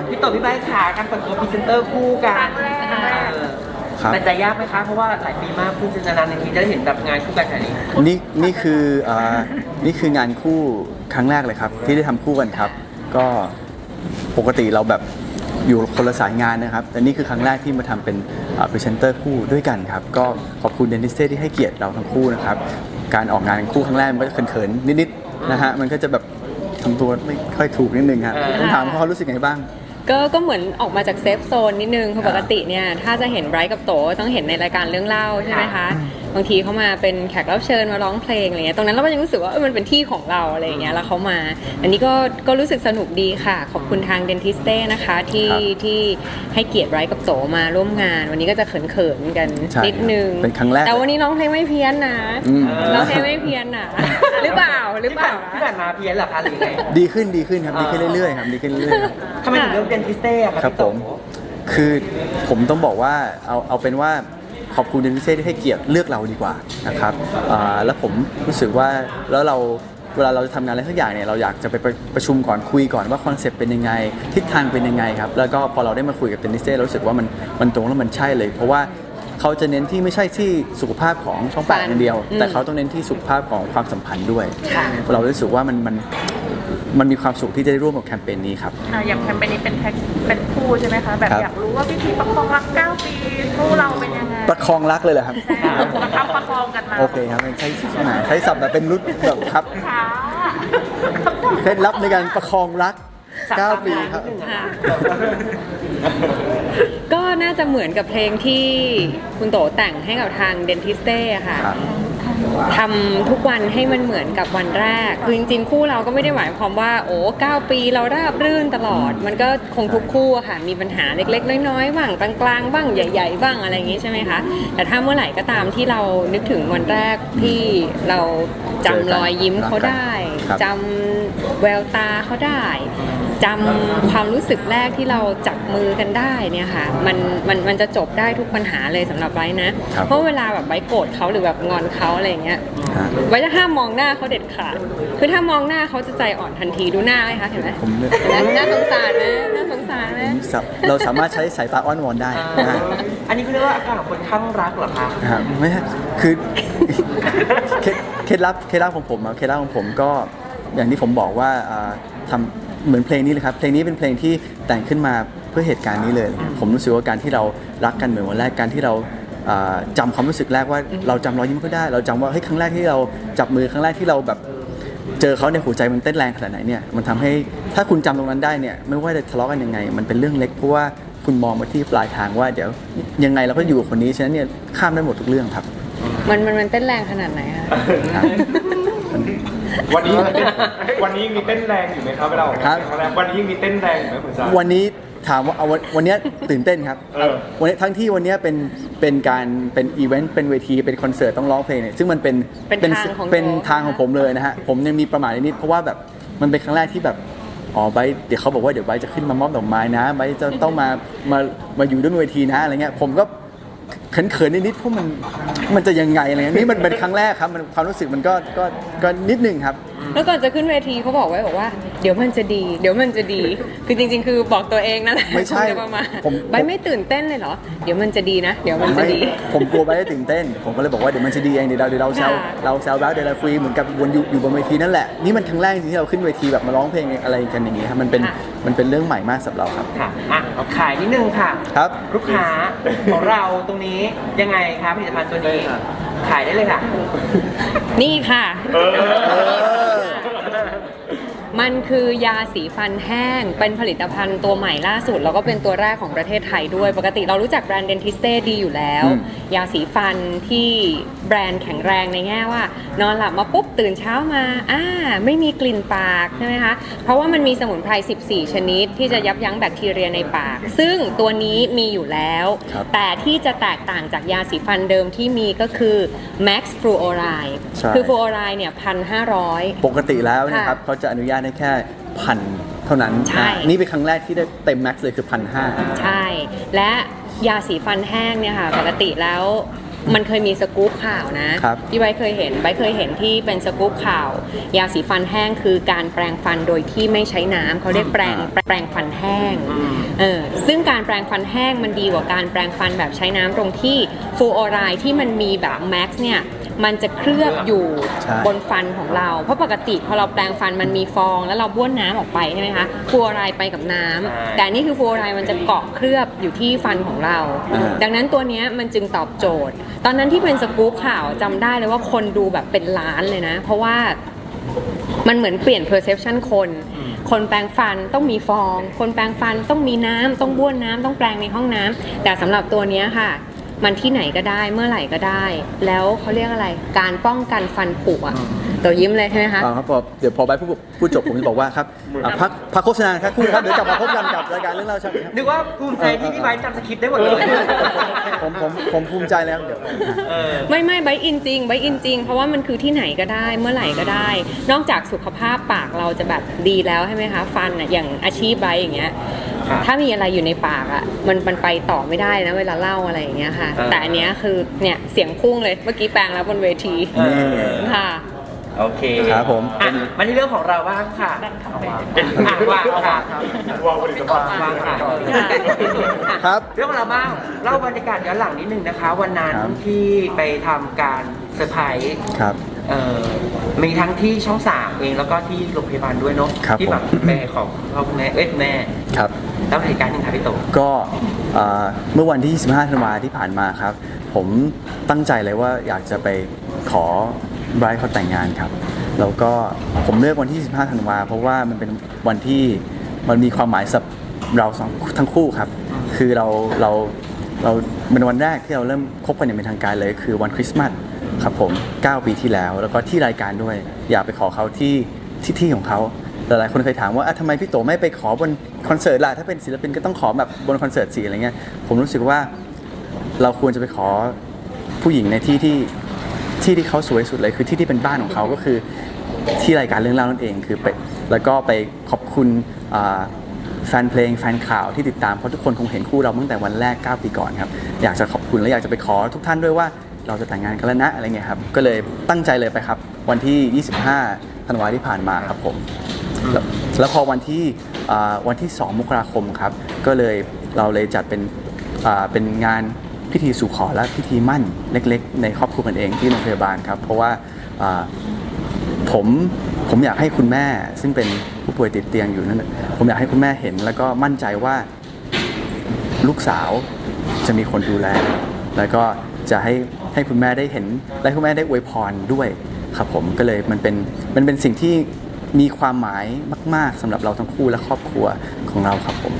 อะพี่โตพี่ใบร์ทขาการเปิดตัวพรีเซนเตอร์คู่กันครั้งแรกเออครับ มันจะยากไหมคะ เพราะว่าหลายปีมากเพิ่งจะนานๆทีจะได้เห็นแบบงานคู่กันขนาดนี้ นี่นี่คืออ่านี่คืองานคู่ครั้งแรกเลยครับ ที่ได้ทำคู่กันครับ ก็ปกติเราแบบอยู่คนละสายงานนะครับ แต่นี่คือครั้งแรกที่มาทำเป็นพรีเซนเตอร์คู่ด้วยกันครับ ก็ขอบคุณเดนนิสเต้ที่ให้เกียรติเราทั้งคู่นะครับ การออกงานคู่ครั้งแรกมันก็จะเขินๆนิดๆนะฮะมันก็จะแบบทำตัวไม่ค่อยถูกนิดนึงครับเออ ต้องถามเขารู้สึกไงบ้าง ก็ก็เหมือนออกมาจากเซฟโซนนิดนึงคือครับปกติเนี่ยถ้าจะเห็นไบรท์กับโตต้องเห็นในรายการเรื่องเล่าใช่ไหมคะ บางทีเขามาเป็นแขกรับเชิญมาร้องเพลงอะไรเงี้ยตรงนั้นเราก็ยังรู้สึกว่าเออมันเป็นที่ของเราอะไรอย่างเงี้ยแล้วเขามา อันนี้ก็ก็รู้สึกสนุกดีค่ะ ขอบคุณทางเดนทิสเต้นะคะที่ครับที่ให้เกียรติไบรท์กับโตมาร่วมงาน วันนี้ก็จะเขินๆกันใช่นิดนึงเป็นครั้งแรกแต่วันนี้ร้องเพลงไม่เพี้ยนนะอืมร้องเพลงไม่เพี้ยนนะหรือเปล่าหรือเปล่าที่ผ่านมาเพี้ยนเหรอคะหรือยังไงดีขึ้นดีขึ้นครับดีขึ้นเรื่อยๆครับดีขึ้นเรื่อยๆครับทำไมถึงเลือกเป็นทิสเต้อะครับครับพี่โตผมคือผมต้องบอกว่าเอาเอาเป็นว่า ขอบคุณเดนิเซ่ที่ให้เกียรติเลือกเราดีกว่านะครับอ่าแล้วผมรู้สึกว่าแล้วเราเวลาเราจะทำงานอะไรสักอย่างเนี่ยเราอยากจะไปประประชุมก่อนคุยก่อนว่าคอนเซปต์เป็นยังไง ทิศทางเป็นยังไงครับแล้วก็พอเราได้มาคุยกับเดนิเซ่เรารู้สึกว่ามันมันตรงแล้วมันใช่เลย เพราะว่าเขาจะเน้นที่ไม่ใช่ที่สุขภาพของช่องปากอย่างเดียวอืมแต่เขาต้องเน้นที่สุขภาพของความสัมพันธ์ด้วยค่ะเรารู้สึกว่ามันมันมันมีความสุขที่จะได้ร่วมกับแคมเปญนี้ครับอะอย่างแคมเปญนี้เป็นแพ็คเป็นคู่ใช่ไหมคะแบบครับอยากรู้ว่าวิธีประคองรัก 9 ปีคู่เราเป็นยังไง ประคองรักเลยเหรอครับประคับประคองกันมาโอเคครับใช้ใช้ศัพท์แบบเป็นรุ่นแบบครับค่ะเคล็ดลับในการประคองรัก 9 ปีครับค่ะก็น่าจะเหมือนกับเพลงที่คุณโตแต่งให้กับทางเดนทิสเต้ค่ะ ครับ ทำทุกวันให้มันเหมือนกับวันแรก คือจริงๆ คู่เราก็ไม่ได้หมายความว่า โอ้เก้าปีเราราบรื่นตลอด มันก็คงทุกคู่อะค่ะ มีปัญหาเล็กๆ น้อยๆ บ้างกลางๆ บ้างใหญ่ ๆ บ้างอะไรอย่างงี้ใช่ไหมคะ แต่ถ้าเมื่อไหร่ก็ตามที่เรานึกถึงวันแรกที่เราจำรอยยิ้มเขาได้ครับจำแววตาเขาได้ จำความรู้สึกแรกที่เราจับมือกันได้เนี่ยค่ะมันมันมันจะจบได้ทุกปัญหาเลยสำหรับไบร์ทนะ ครับเพราะเวลาแบบไบร์ทโกรธเขาหรือแบบงอนเขาอะไรอย่างเงี้ยฮะไว้จะห้ามมองหน้าเขาเด็ดขาดคือถ้ามองหน้าเขาจะใจอ่อนทันทีดูหน้าไหมคะเห็นไหมผมเนี่ยเห็นไหมน่าสงสารไหมน่าสงสารไหมสับเราสามารถใช้สายตาอ้อนวอนได้นะฮะอันนี้คือเรียกว่าอาการของคนข้างรักเหรอคะครับไม่ใช่คือ เคล็ดเคล็ดลับเคล็ดลับของผมอะเคล็ดลับของผมก็ อย่างที่ผมบอกว่าอ่าทำเหมือนเพลงนี้เลยครับเพลงนี้เป็นเพลงที่แต่งขึ้นมาเพื่อเหตุการณ์นี้เลย ผมรู้สึกว่าการที่เรารักกันเหมือนวันแรกการที่เราอ่าจำความรู้สึกแรกว่าเราจำรอยยิ้มเขาได้ เราจำว่าเฮ้ยครั้งแรกที่เราจับมือครั้งแรกที่เราแบบเจอเขาในยหัวใจมันเต้นแรงขนาดไหนเนี่ยมันทำให้ถ้าคุณจำตรงนั้นได้เนี่ยไม่ว่าจะทะเลาะกันยังไง มันเป็นเรื่องเล็กเพราะว่าคุณมองมาที่ปลายทางว่าเดี๋ยวยังไงเราก็อยู่กับคนนี้ฉะนั้นเนี่ยข้ามได้หมดทุกเรื่องครับ มันมันมันเต้นแรงขนาดไหนคะครับ วันนี้วันนี้ยังมีเต้นแรงอยู่ไหมครับเวลาออกครังาบนครั้งแรกวันนี้ยังมีเต้นแรงอยู่ไหมคุณซา วันนี้ถามว่าเอาวันวันเนี้ยตื่นเต้นครับเออ วันนี้ทั้งที่วันเนี้ยเป็นเป็นการเป็นอีเวนต์เป็นเวทีเป็นคอนเสิร์ตต้องร้องเพลงเนี่ยซึ่งมันเป็นเป็นทางของเป็นโตทางของผมเลยนะฮะผมยังมีประมาทนิดๆเพราะว่าแบบมันเป็นครั้งแรกที่แบบอ๋อไบร์ทเดี๋ยวเขาบอกว่าเดี๋ยวไบร์ทจะขึ้นมามอบดอกไม้นะไบร์ทจะต้องมามามาอยู่ด้วยบนเวทีนะอะไรเงี้ยผมก็ เขินๆนิดๆเพราะมันมันจะยังไงอะไรเงี้ยนี่มันเป็นครั้งแรกครับมันความรู้สึกมันก็ก็ก็นิดนึงครับ แล้วก่อนจะขึ้นเวทีเขาบอกไว้บอกว่า เดี๋ยวมันจะดี เดี๋ยวมันจะดี คือจริง ๆ คือบอกตัวเองนั่นแหละไม่ใช่คงจะประมาณผม ใบไม่ตื่นเต้นเลยเหรอ เดี๋ยวมันจะดีนะ เดี๋ยวมันจะไม่ดี ผมกลัวไปได้ตื่นเต้น ผมก็เลยบอกว่าเดี๋ยวมันจะดีเองเดี๋ยวเราเดี๋ยวเราแซวค่ะ เราแซวแล้วเดี๋ยวเราคุยเหมือนกับวนอยู่อยู่บนเวทีนั่นแหละนี่มันครั้งแรกจริงๆที่เราขึ้นเวทีแบบมาร้องเพลงอะไรกันอย่างงี้ครับมันเป็นมันเป็นเรื่องใหม่มากสำหรับเราครับ ค่ะอะขายนิดนึงค่ะ ครับ ลูกค้าของเราตรงนี้ยังไงคะผลิตภัณฑ์ตัวนี้ ขายได้เลยค่ะ นี่ค่ะ เออ มันคือยาสีฟันแห้ง เป็นผลิตภัณฑ์ตัวใหม่ล่าสุด แล้วก็เป็นตัวแรกของประเทศไทยด้วย ปกติเรารู้จักแบรนด์เดนทิสเต้ดีอยู่แล้วอืมยาสีฟันที่แบรนด์แข็งแรงในแง่ว่า นอนหลับมาปุ๊บตื่นเช้ามาอ่าไม่มีกลิ่นปากใช่ไหมคะ เพราะว่ามันมีสมุนไพร 14 ชนิด ที่จะยับยั้งแบคทีเรียในปาก ซึ่งตัวนี้มีอยู่แล้วครับแต่ที่จะแตกต่างจากยาสีฟันเดิมที่มีก็คือ Max Fluoride ใช่คือ Fluoride เนี่ยพันห้าร้อยปกติแล้วเนะครับค่ะเขาจะอนุญาตให้แค่พันเท่านั้นใช่อะนี่เป็นครั้งแรกที่ได้เต็มแม็กซ์เลยคือพันห้า ใช่ และยาสีฟันแห้งเนี่ยค่ะ ปกติแล้วมันเคยมีสกู๊ปข่าวนะครับพี่ไว้เคยเห็นไว้เคยเห็นที่เป็นสกู๊ปข่าว ยาสีฟันแห้งคือการแปรงฟันโดยที่ไม่ใช้น้ำเขาเรียกแปรงแปรงฟันแห้งอืมเออซึ่งการแปรงฟันแห้งมันดีกว่าการแปรงฟันแบบใช้น้ำตรงที่ฟูออไรด์ที่มันมีแบบแม็กซ์เนี่ย มันจะเคลือบอยู่ใช่บนฟันของเรา เพราะปกติพอเราแปรงฟันมันมีฟอง แล้วเราบ้วนน้ำออกไปใช่ไหมคะฟูออไรด์ไปกับน้ำใช่แต่อันนี่คือฟูออไรด์มันจะเกาะเคลือบอยู่ที่ฟันของเรา อ่า ดังนั้นตัวเนี้ยมันจึงตอบโจทย์ ตอนนั้นที่เป็นสกู๊ปข่าวจำได้เลยว่าคนดูแบบเป็นล้านเลยนะ เพราะว่ามันเหมือนเปลี่ยน perception คน คนแปรงฟันต้องมีฟอง คนแปรงฟันต้องมีน้ำต้องบ้วนน้ำต้องแปรงในห้องน้ำแต่สำหรับตัวเนี้ยค่ะ มันที่ไหนก็ได้เมื่อไหร่ก็ได้ แล้วเขาเรียกอะไรการป้องกันฟันผุอะ ตัวยิ้มเลยใช่ไหมคะ อ่าครับพอเดี๋ยวพอไปพูดพูดจบผมจะบอกว่าครับอะพักพักโฆษณาครับคุณครับเดี๋ยวกลับมาพบกันกับรายการเรื่องเล่าช่างครับนึกว่าภูมิใจที่พี่ไบร์ทจำสคริปต์ได้หมดเลย ผมผมผมภูมิใจแล้วเดี๋ยวเออไม่ไม่ไบร์ทอินจริงไบร์ทอินจริง เพราะว่ามันคือที่ไหนก็ได้เมื่อไหร่ก็ได้ นอกจากสุขภาพปากเราจะแบบดีแล้วใช่ไหมคะ ฟันอะอย่างอาชีพไบร์ทอย่างเงี้ย ครับถ้ามีอะไรอยู่ในปากอะมันมันไปต่อไม่ได้นะเวลาเล่าอะไรอย่างเงี้ยค่ะเออแต่อันเนี้ยคือเนี่ยเสียงพุ่งเลยเมื่อกี้แปลงแล้วบนเวทีเออ ค่ะ โอเคครับผม อะมาที่เรื่องของเราบ้างค่ะอะว่างค่ะวางผลิตภัณฑ์ว่างค่ะครับ เรื่องของเราบ้างเล่าบรรยากาศย้อนหลังนิดนึงนะคะ วันนั้นครับ ที่ไปทำการเซอร์ไพรส์ครับ เอ่อมีทั้งที่ช่องสามเองแล้วก็ที่โรงพยาบาลด้วยเนาะครับที่แบบผมไปของพ่อคุณแม่เอ้ยคุณแม่ครับ แล้วเหตุการณ์หนึงค่ะพี่โต ก็เอ่อเมื่อวันที่25ธันวาที่ผ่านมาครับ ผมตั้งใจเลยว่าอยากจะไปขอ ไบรท์เขาแต่งงานครับแล้วก็ผมเลือกวันที่25ธันวา เพราะว่ามันเป็นวันที่มันมีความหมายสำหรับเราสองทั้งคู่ครับ คือเราเราเราเป็นวันแรกที่เราเริ่มคบกันอย่างเป็นทางการเลยคือวันคริสต์มาสครับผม 9 ปีที่แล้ว แล้วก็ที่รายการด้วย อยากไปขอเขาที่ที่ที่ของเขาหลายๆคนเคยถามว่าอะทำไมพี่โตไม่ไปขอบนคอนเสิร์ตล่ะถ้าเป็นศิลปินก็ต้องขอแบบบนคอนเสิร์ตสิอะไรเงี้ยผมรู้สึกว่าเราควรจะไปขอผู้หญิงในที่ที่ ที่ที่เขาสวยสุดเลยคือที่ที่เป็นบ้านของเขาก็คือที่รายการเรื่องเล่านั่นเองคือไปแล้วก็ไปขอบคุณแฟนเพลงแฟนข่าวที่ติดตามเพราะทุกคนคงเห็นคู่เราตั้งแต่วันแรก 9 ปีก่อนครับ อยากจะขอบคุณและอยากจะไปขอทุกท่านด้วยว่าเราจะแต่งงานกันแล้วนะอะไรเงี้ยครับก็เลยตั้งใจเลยไปครับ วันที่ 25ธันวาที่ผ่านมาครับผมแล้วพอวันที่วันที่ 2 มกราคมครับ ก็เลยเราเลยจัดเป็นเป็นงาน พิธีสู่ขอและพิธีมั่นเล็กๆ ในครอบครัวกันเองที่โรงพยาบาลครับ เพราะว่าผมผมอยากให้คุณแม่ ซึ่งเป็นผู้ป่วยติดเตียงอยู่นั่นผมอยากให้คุณแม่เห็น แล้วก็มั่นใจว่าลูกสาวจะมีคนดูแล แล้วก็จะให้ให้คุณแม่ได้เห็น และคุณแม่ได้อวยพรด้วยครับผมก็เลยมันเป็นมันเป็นสิ่งที่มีความหมายมาก ๆสำหรับเราทั้งคู่และครอบครัวของเราครับผม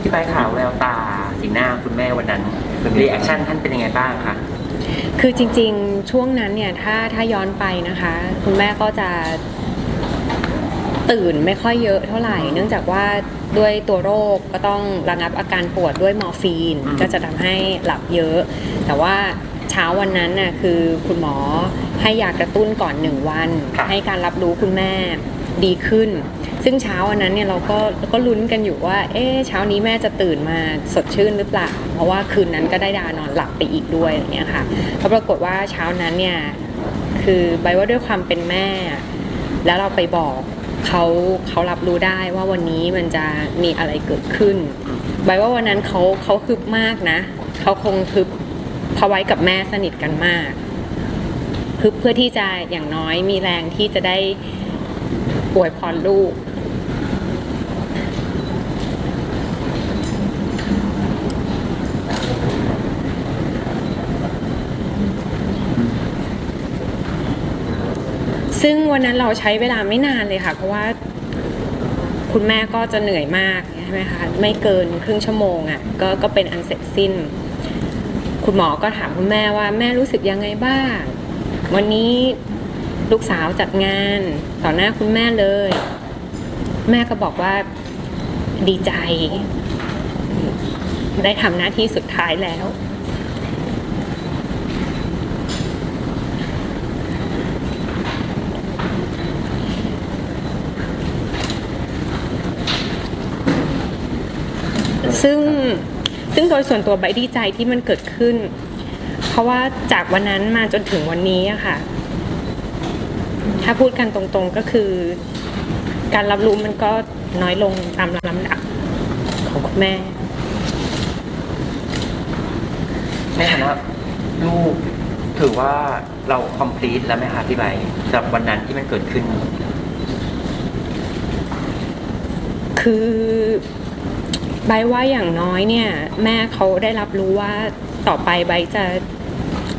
ที่ไปข่าวแววตาสีหน้าคุณแม่วันนั้นรีแอคชั่นท่านเป็นยังไงบ้างคะคือจริงๆ ช่วงนั้นเนี่ยถ้าถ้าย้อนไปนะคะ คุณแม่ก็จะตื่นไม่ค่อยเยอะเท่าไหร่ เนื่องจากว่าด้วยตัวโรคก็ต้องระงับอาการปวดด้วยมอร์ฟีนอืมก็จะทำให้หลับเยอะ แต่ว่าเช้าวันนั้นน่ะคือคุณหมอให้ยากระตุ้นก่อนหนึ่งวัน ให้การรับรู้คุณแม่ ดีขึ้น ซึ่งเช้าวันนั้นเนี่ยเราก็ก็ลุ้นกันอยู่ว่า เอ๊เช้านี้แม่จะตื่นมาสดชื่นหรือเปล่า เพราะว่าคืนนั้นก็ได้ดานอนหลับไปอีกด้วยอย่างเงี้ยค่ะเพราะปรากฏว่าเช้านั้นเนี่ยคือใบว่าด้วยความเป็นแม่ แล้วเราไปบอกเขาเขารับรู้ได้ว่าวันนี้มันจะมีอะไรเกิดขึ้นใบว่าวันนั้นเขาเขาคึบมากนะเขาคงคึบเพราไว้กับแม่สนิทกันมากคึบเพื่อที่จะอย่างน้อยมีแรงที่จะได้ อวยพรลูก ซึ่งวันนั้นเราใช้เวลาไม่นานเลยค่ะ เพราะว่าคุณแม่ก็จะเหนื่อยมากใช่ไหมคะไม่เกินครึ่งชั่วโมงอะ่ะก็ก็เป็นอันเสร็จสิ้น คุณหมอก็ถามคุณแม่ว่าแม่รู้สึกยังไงบ้าง วันนี้ ลูกสาวจัดงานต่อหน้าคุณแม่เลย แม่ก็บอกว่าดีใจ ได้ทำหน้าที่สุดท้ายแล้ว ซึ่งซึ่งโดยส่วนตัวใบดีใจที่มันเกิดขึ้น เพราะว่าจากวันนั้นมาจนถึงวันนี้อะค่ะ ถ้าพูดกันตรงๆก็คือ การรับรู้มันก็น้อยลงตามลำดับของคุณแม่ ในฐานะลูกถือว่าเราคอมพลีทแล้วไหมคะพี่ใบสำหรับวันนั้นที่มันเกิดขึ้น คือใบว่าอย่างน้อยเนี่ย แม่เขาได้รับรู้ว่าต่อไปใบจะ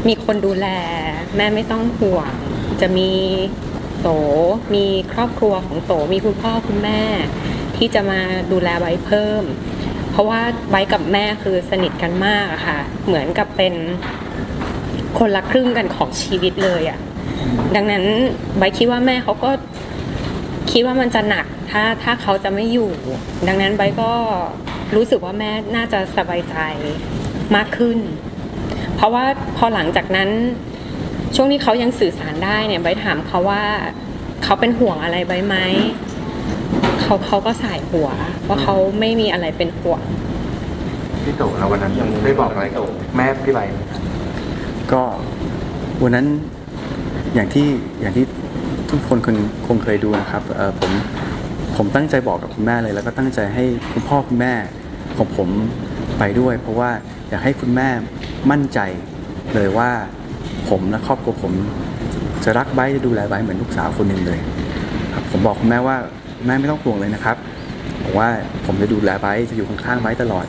มีคนดูแล แม่ไม่ต้องห่วง จะมี โตมีครอบครัวของโตมีคุณพ่อคุณแม่ ที่จะมาดูแลใบเพิ่ม เพราะว่าใบกับแม่คือสนิทกันมากอะค่ะ เหมือนกับเป็นคนละครึ่งกันของชีวิตเลยอะดังนั้นใบคิดว่าแม่เขาก็คิดว่ามันจะหนักถ้าถ้าเขาจะไม่อยู่ ดังนั้นใบก็รู้สึกว่าแม่น่าจะสบายใจมากขึ้น เพราะว่าพอหลังจากนั้น ช่วงที่เขายังสื่อสารได้เนี่ยใบถามเขาว่าเขาเป็นห่วงอะไรใบไหมเขาเขาก็สายหัวว่าเขาไม่มีอะไรเป็นห่วงพี่โตแล้ววันนั้นได้บอกอะไรกับแม่พี่ใบไหมก็วันนั้นอย่างที่อย่างที่ทุกคนคงคงเคยดูนะครับเอ่อผมผมตั้งใจบอกกับคุณแม่เลย แล้วก็ตั้งใจให้คุณพ่อคุณแม่ของผมไปด้วย เพราะว่าอยากให้คุณแม่มั่นใจเลยว่า ผมและครอบครัวผมจะรักไบจะดูแลไบเหมือนลูกสาวคนหนึ่งเลยครับผมบอกคุณแม่ว่าแม่ไม่ต้องห่วงเลยนะครับบอกว่าผมจะดูแลไบจะอยู่ข้างๆไบตลอด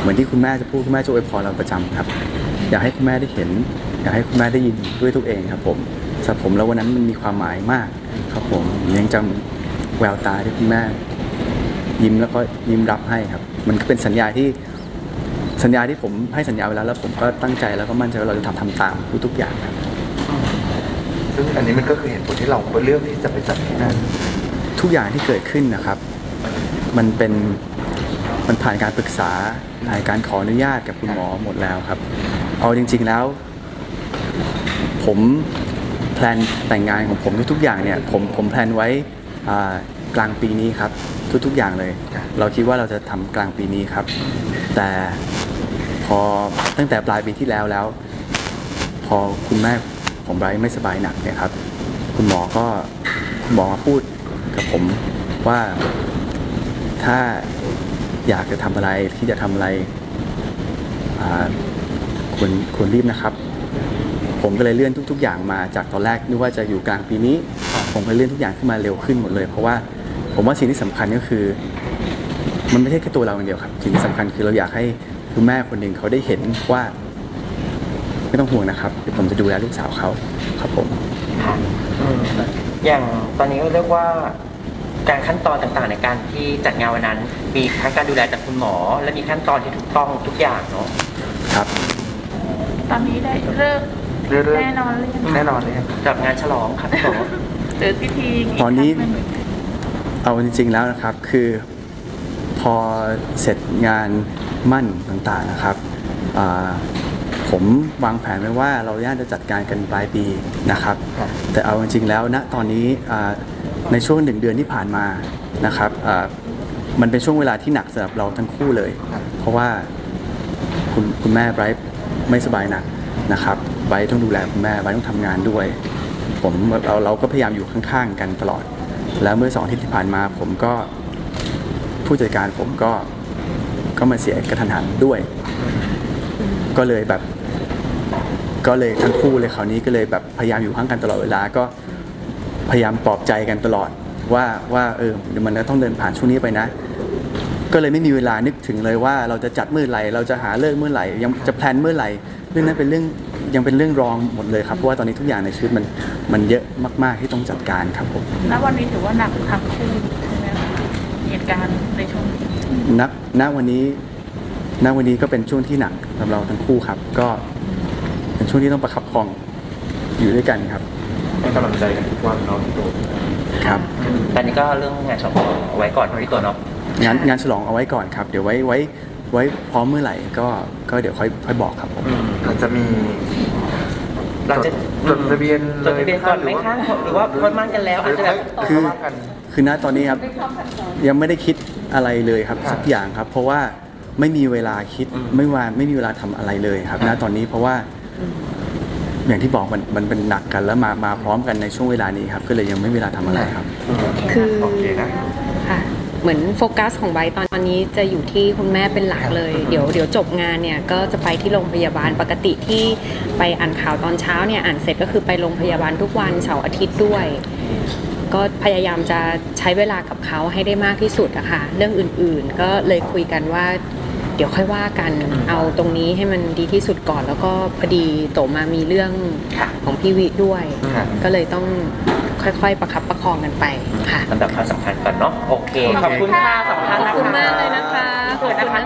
เหมือนที่คุณแม่จะพูดคุณแม่จะอวยพรเราประจำครับ อยากให้คุณแม่ได้เห็น อยากให้คุณแม่ได้ยินด้วยตัวเองครับ ผมสำหรับผมแล้ววันนั้นมันมีความหมายมากครับผมยังจำแววตาที่คุณแม่ยิ้มแล้วก็ยิ้มรับให้ครับ มันก็เป็นสัญญาที่ สัญญาที่ผมให้สัญญาไว้แล้วแล้วผมก็ตั้งใจแล้วก็มั่นใจว่าเราจะทำทำตามทุกๆอย่างครับซึ่งอันนี้มันก็คือเหตุผลที่เราเลือกที่จะไปจัดที่นั่นทุกอย่างที่เกิดขึ้นนะครับ มันเป็นมันผ่านการปรึกษาผ่านการขออนุญาตกับคุณหมอหมดแล้วครับ เอาจริง ๆแล้ว ผมแพลนแต่งงานของผมทุกๆอย่างเนี่ยผมผมแพลนไว้อ่ากลางปีนี้ครับ ทุกๆอย่างเลย เราคิดว่าเราจะทำกลางปีนี้ครับ แต่พ อตั้งแต่ปลายปีที่แล้วแล้ว พอคุณแม่ของไบรท์ไม่สบายหนักเนี่ยครับ คุณหมอก็คุณหมอมาพูดกับผมว่าถ้าอยากจะทำอะไรที่จะทำอะไรควรควรรีบนะครับ ผมก็เลยเลื่อนทุก ๆ อย่างมาจากตอนแรกนึกว่าจะอยู่กลางปีนี้ ผมก็เลื่อนทุกอย่างขึ้นมาเร็วขึ้นหมดเลย เพราะว่าผมว่าสิ่งที่สำคัญก็คือ มันไม่ใช่แค่ตัวเราอย่างเดียวครับ สิ่งที่สำคัญคือเราอยากให้ คุณแม่คนหนึ่งเขาได้เห็นว่า ไม่ต้องห่วงนะครับเดี๋ยวผมจะดูแลลูกสาวเขาครับผม ค่ะอืมอย่างตอนนี้ก็เรียกว่าการขั้นตอนต่างๆ ในการที่จัดงานวันนั้น มีทั้งการดูแลจากคุณหมอ และมีขั้นตอนที่ถูกต้องทุกอย่างเนาะ ครับ ตอนนี้ได้เลิกเรื่อยๆ แน่นอนเลยงแน่นอนเลยครับ กับงานฉลองครับพี่โตหรือพิธีกตอนนี้ ครั้งหงเอาจริงๆแล้วนะครับคือ พอเสร็จงาน มั่นต่างๆนะครับอ่าผมวางแผนไว้ว่าเราย่าจะจัดการกันปลายปีนะครับครับแต่เอาจริงๆแล้วณตอนนี้อ่าในช่วงหนึ่งเดือนที่ผ่านมานะครับอ่ามันเป็นช่วงเวลาที่หนักสำหรับเราทั้งคู่เลย เพราะว่าคุณคุณแม่ไบรท์ไม่สบายหนักนะครับไบรท์ต้องดูแลคุณแม่ไบรท์ต้องทำงานด้วย ผมเราเราก็พยายามอยู่ข้างๆ กันตลอด แล้วเมื่อสองอาทิตย์ที่ผ่านมาผมก็ผู้จัดการผมก็ ก็มาเสียกระทันหันด้วย ก็เลยแบบ ก็เลยทั้งคู่เลยคราวนี้ก็เลยแบบพยายามอยู่ข้างกันตลอดเวลาก็พยายามปลอบใจกันตลอดว่าว่าเออเดี๋ยวมันต้องเดินผ่านช่วงนี้ไปนะ ก็เลยไม่มีเวลานึกถึงเลยว่าเราจะจัดเมื่อไหร่เราจะหาเลิกเมื่อไหร่ยังจะแพลนเมื่อไหร่เรื่องนั้นเป็นเรื่องยังเป็นเรื่องรองหมดเลยครับเพราะว่าตอนนี้ทุกอย่างในชีวิตมันมันเยอะมาก ๆที่ต้องจัดการครับผม ณวันนี้ถือว่าหนักทั้งคู่ เหตุการณ์ในช่วงนี้ณณวันนี้ณวันนี้ก็เป็นช่วงที่หนักสำหรับเราทั้งคู่ครับ ก็เป็นช่วงที่ต้องประคับประคองอยู่ด้วยกันครับให้กำลังใจกันทุกวันเนาะพี่โตครับ ตอนนี้ก็เรื่องงานฉลองเอาไว้ก่อนพี่โตเนาะงานงานฉลองเอาไว้ก่อนครับ เดี๋ยวไว้ไว้ไว้พร้อมเมื่อไหร่ก็ก็เดี๋ยวค่อยค่อยบอกครับผมอืมอาจจะมีหลังจากจดทะเบียนจดทะเบียนก่อนไหมคะหรือว่าพอมั่นกันแล้วอาจจะแบบคือว่ากัน คือณตอนนี้ครับยังไม่ได้คิดอะไรเลยครับครับสักอย่างครับ เพราะว่าไม่มีเวลาคิดอืมไม่ว่าไม่มีเวลาทำอะไรเลยครับณตอนนี้เพราะว่า อย่างที่บอกมันมันเป็นหนักกันแล้วมามาพร้อมกันในช่วงเวลานี้ครับก็เลยยังไม่มีเวลาทำอะไรครับ คือโอเคนะ ค่ะเหมือนโฟกัสของไบร์ทตอนนี้จะอยู่ที่คุณแม่เป็นหลักเลย เดี๋ยวเดี๋ยวจบงานเนี่ยก็จะไปที่โรงพยาบาลปกติที่ไปอ่านข่าวตอนเช้าเนี่ยอ่านเสร็จก็คือไปโรงพยาบาลทุกวันเสาร์อาทิตย์ด้วย ก็พยายามจะใช้เวลากับเขาให้ได้มากที่สุดอะค่ะเรื่องอื่นๆ ก็เลยคุยกันว่า เดี๋ยวค่อยว่ากันเอาตรงนี้ให้มันดีที่สุดก่อน แล้วก็พอดีโตมามีเรื่องค่ะของพี่วิด้วย ค่ะ ก็เลยต้องค่อยๆ ประคับประคองกันไปค่ะ ลำดับความสำคัญก่อนเนาะโอเค ขอบคุณค่ะสองท่านขอบนะคะคุณมากเลยนะคะ ขอบคุณนะคะ